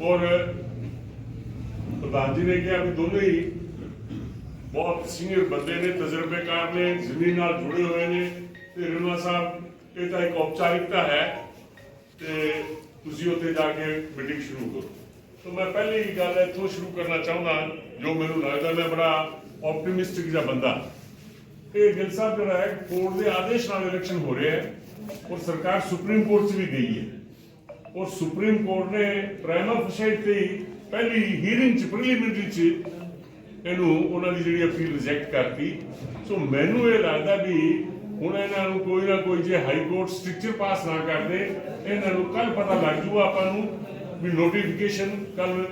ਔਰ ਪ੍ਰਧਾਨ ਜੀ ਨੇ ਕਿਹਾ ਵੀ ਦੋਨੋਂ ਹੀ ਬਹੁਤ ਸੀਨੀਅਰ ਬੰਦੇ ਨੇ, ਤਜਰਬੇਕਾਰ ਨੇ, ਜ਼ਮੀਨ ਨਾਲ ਜੁੜੇ ਹੋਏ ਨੇ ਤੇ ਰਣਵਾ ਸਾਹਿਬ, ਇਹ ਤਾਂ ਇੱਕ ਔਪਚਾਰਿਕਤਾ ਹੈ ਤੇ ਤੁਸੀਂ ਉੱਥੇ ਜਾ ਕੇ ਮੀਟਿੰਗ ਸ਼ੁਰੂ ਕਰੋ। ਤਾਂ ਮੈਂ ਪਹਿਲੀ ਗੱਲ ਇੱਥੋਂ ਸ਼ੁਰੂ ਕਰਨਾ ਚਾਹੁੰਦਾ, ਜੋ ਮੈਨੂੰ ਲੱਗਦਾ ਮੈਂ ਬੜਾ ਆਪਟੀਮਿਸਟਿਕ ਜਿਹਾ ਬੰਦਾ। ਇਹ ਗਿਲ ਸਾਹਿਬ ਜਿਹੜਾ ਹੈ, ਕੋਰਟ ਦੇ ਆਦੇਸ਼ ਨਾਲ ਇਲੈਕਸ਼ਨ ਹੋ ਰਿਹਾ ਹੈ ਔਰ ਸਰਕਾਰ ਸੁਪਰੀਮ ਕੋਰਟ 'ਚ ਵੀ ਗਈ ਹੈ। ਔਰ ਸੁਪਰੀਮ ਕੋਰਟ ਨੇ ਪ੍ਰਾਈਮਾ ਫਸਾਈਟ ਤੇ ਪਹਿਲੀ ਹੀਅਰਿੰਗ 'ਚ ਪ੍ਰੀਲਿਮਿਨਰੀ 'ਚ ਇਹਨੂੰ ਉਹਨਾਂ ਦੀ ਜਿਹੜੀ ਅਪੀਲ ਰਿਜੈਕਟ ਕਰਤੀ। ਸੋ ਮੈਨੂੰ ਇਹ ਲੱਗਦਾ ਵੀ ਹੁਣ ਇਹਨਾਂ ਨੂੰ ਕੋਈ ਨਾ ਕੋਈ ਜੇ ਹਾਈ ਕੋਰਟ ਸਟ੍ਰਿਕਚਰ ਪਾਸ ਨਾ ਕਰਦੇ, ਇਹਨਾਂ ਨੂੰ ਕੱਲ ਪਤਾ ਲੱਗ ਜੂਗਾ ਆਪਾਂ ਨੂੰ ਵੀ ਨੋਟੀਫਿਕੇਸ਼ਨ ਕੱਲ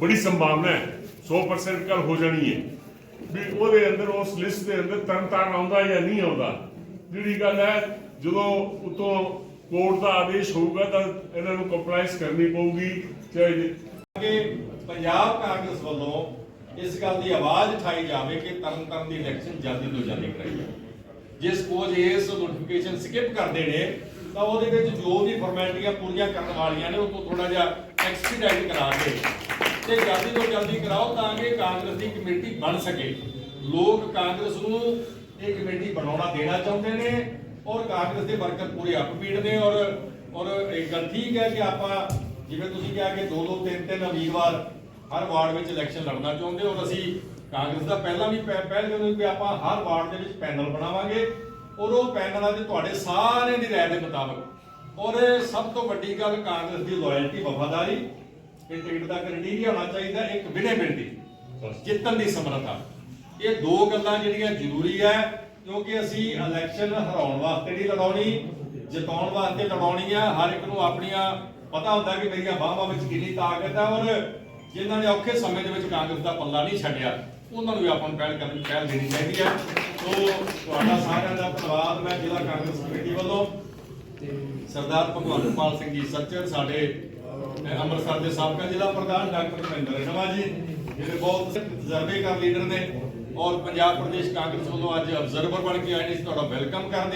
ਬੜੀ ਸੰਭਾਵਨਾ ਹੈ 100% ਕੱਲ ਹੋ ਜਾਣੀ ਹੈ। ਵੀ ਉਹਦੇ ਅੰਦਰ, ਉਸ ਲਿਸਟ ਦੇ ਅੰਦਰ ਤਰਨਤਾਰਨ ਆਉਂਦਾ ਜਾਂ ਨਹੀਂ ਆਉਂਦਾ। ਜਿਹੜੀ ਗੱਲ ਹੈ, ਜਦੋਂ ਉਤੋਂ ਕੋਰਟ ਦਾ ਆਦੇਸ਼ ਹੋਊਗਾ ਤਾਂ ਇਹਨਾਂ ਨੂੰ ਕੰਪਲਾਈਸ ਕਰਨੀ ਪਊਗੀ। ਕਿ ਪੰਜਾਬ ਕਾਂਗਰਸ ਵੱਲੋਂ ਇਸ ਗੱਲ ਦੀ ਆਵਾਜ਼ ਉਠਾਈ ਜਾਵੇ ਕਿ ਤਰਨਤਾਰਨ ਦੀ ਇਲੈਕਸ਼ਨ ਜਲਦੀ ਤੋਂ ਜਲਦੀ ਕਰਾਈ ਜਾਵੇ। ਜੇ ਸਪੋਜ਼ ਇਸ ਨੋਟੀਫਿਕੇਸ਼ਨ ਸਕਿਪ ਕਰਦੇ ਨੇ, ਤਾਂ ਉਹਦੇ ਵਿੱਚ ਜੋ ਵੀ ਫਾਰਮੈਲਿਟੀਆਂ ਪੂਰੀਆਂ ਕਰਨ ਵਾਲੀਆਂ ਨੇ, ਉਹ ਤੋਂ ਥੋੜਾ ਜਿਹਾ ਐਕਸਪੀਡਾਈਟ ਕਰਾ ਕੇ ਤੇ ਜਲਦੀ ਤੋਂ ਜਲਦੀ ਕਰਾਓ ਤਾਂ ਕਿ ਕਾਂਗਰਸ ਦੀ ਕਮੇਟੀ ਬਣ ਸਕੇ। ਲੋਕ ਕਾਂਗਰਸ ਨੂੰ ਇਹ ਕਮੇਟੀ ਬਣਾਉਣਾ ਦੇਣਾ ਚਾਹੁੰਦੇ ਨੇ ਔਰ ਕਾਂਗਰਸ ਦੇ ਵਰਕਰ ਪੂਰੇ ਅਪਬੀਟ ਨੇ ਔਰ ਔਰ ਇਹ ਗੱਲ ਠੀਕ ਹੈ ਕਿ ਆਪਾਂ ਜਿਵੇਂ ਤੁਸੀਂ ਕਿਹਾ ਕਿ ਦੋ ਦੋ, ਤਿੰਨ ਤਿੰਨ ਉਮੀਦਵਾਰ ਹਰ ਵਾਰਡ ਵਿੱਚ ਇਲੈਕਸ਼ਨ ਲੜਨਾ ਚਾਹੁੰਦੇ ਔਰ ਅਸੀਂ ਕਾਂਗਰਸ ਦਾ ਪਹਿਲਾਂ ਵੀ ਪਹਿਲ ਦੇ ਕਿ ਆਪਾਂ ਹਰ ਵਾਰਡ ਦੇ ਵਿੱਚ ਪੈਨਲ ਬਣਾਵਾਂਗੇ, ਔਰ ਉਹ ਪੈਨਲਾਂ ਦੇ ਤੁਹਾਡੇ ਸਾਰਿਆਂ ਦੀ ਰਾਏ ਦੇ ਮੁਤਾਬਕ, ਔਰ ਸਭ ਤੋਂ ਵੱਡੀ ਗੱਲ ਕਾਂਗਰਸ ਦੀ ਲਾਇਲਟੀ ਵਫਾਦਾਰੀ, ਇਹ ਟਿਕਟ ਦਾ ਕ੍ਰਾਈਟੇਰੀਆ ਹੋਣਾ ਚਾਹੀਦਾ, ਇੱਕ ਵਿਨੇਬਿਲਟੀ ਜਿੱਤਣ ਦੀ ਸਮਰੱਥਾ। ਇਹ ਦੋ ਗੱਲਾਂ ਜਿਹੜੀਆਂ ਜ਼ਰੂਰੀ ਹੈ ਕਿਉਂਕਿ ਅਸੀਂ ਇਲੈਕਸ਼ਨ ਹਰਾਉਣ ਵਾਸਤੇ ਨਹੀਂ ਲੜਾਉਣੀ ਜਿਤਾਉਣ ਵਾਸਤੇ ਲੜਾਉਣੀ ਆ। ਹਰ ਇੱਕ ਨੂੰ ਆਪਣੀਆਂ ਪਤਾ ਹੁੰਦਾ ਕਿ ਮੇਰੀਆਂ ਬਾਹਾਂ ਵਿੱਚ ਕਿੰਨੀ ਤਾਕਤ ਹੈ ਔਰ ਜਿਨ੍ਹਾਂ ਨੇ ਔਖੇ ਸਮੇਂ ਦੇ ਵਿੱਚ ਕਾਂਗਰਸ ਦਾ ਪੱਲਾ ਨਹੀਂ ਛੱਡਿਆ, ਉਹਨਾਂ ਨੂੰ ਵੀ ਆਪਾਂ ਨੂੰ ਪਹਿਲ ਕਰਨ ਪਹਿਲ ਦੇਣੀ ਚਾਹੀਦੀ ਹੈ ਸੋ ਤੁਹਾਡਾ ਸਾਰਿਆਂ ਦਾ ਧੰਨਵਾਦ, ਮੈਂ ਜ਼ਿਲ੍ਹਾ ਕਾਂਗਰਸ ਕਮੇਟੀ ਵੱਲੋਂ ਸਰਦਾਰ ਭਗਵੰਤ ਭਗਵੰਤਪਾਲ ਸਿੰਘ ਜੀ ਸੱਚਰ, ਸਾਡੇ ਅੰਮ੍ਰਿਤਸਰ ਦੇ ਸਾਬਕਾ ਜ਼ਿਲ੍ਹਾ ਪ੍ਰਧਾਨ ਡਾਕਟਰ ਮਹਿੰਦਰ ਰਣਵਾ ਜੀ, ਜਿਹੜੇ ਬਹੁਤ ਤਜਰਬੇਕਾਰ ਲੀਡਰ ਨੇ ਔਰ ਪੰਜਾਬ ਪ੍ਰਦੇਸ਼ ਕਾਂਗਰਸ ਵੱਲੋਂ ਅੱਜ ਅਬਜ਼ਰਵਰ ਬਣ ਕੇ ਆਏ ਨੇ। ਤੁਹਾਡਾ ਵੈਲਕਮ ਕਰਦੇ ਹਾਂ।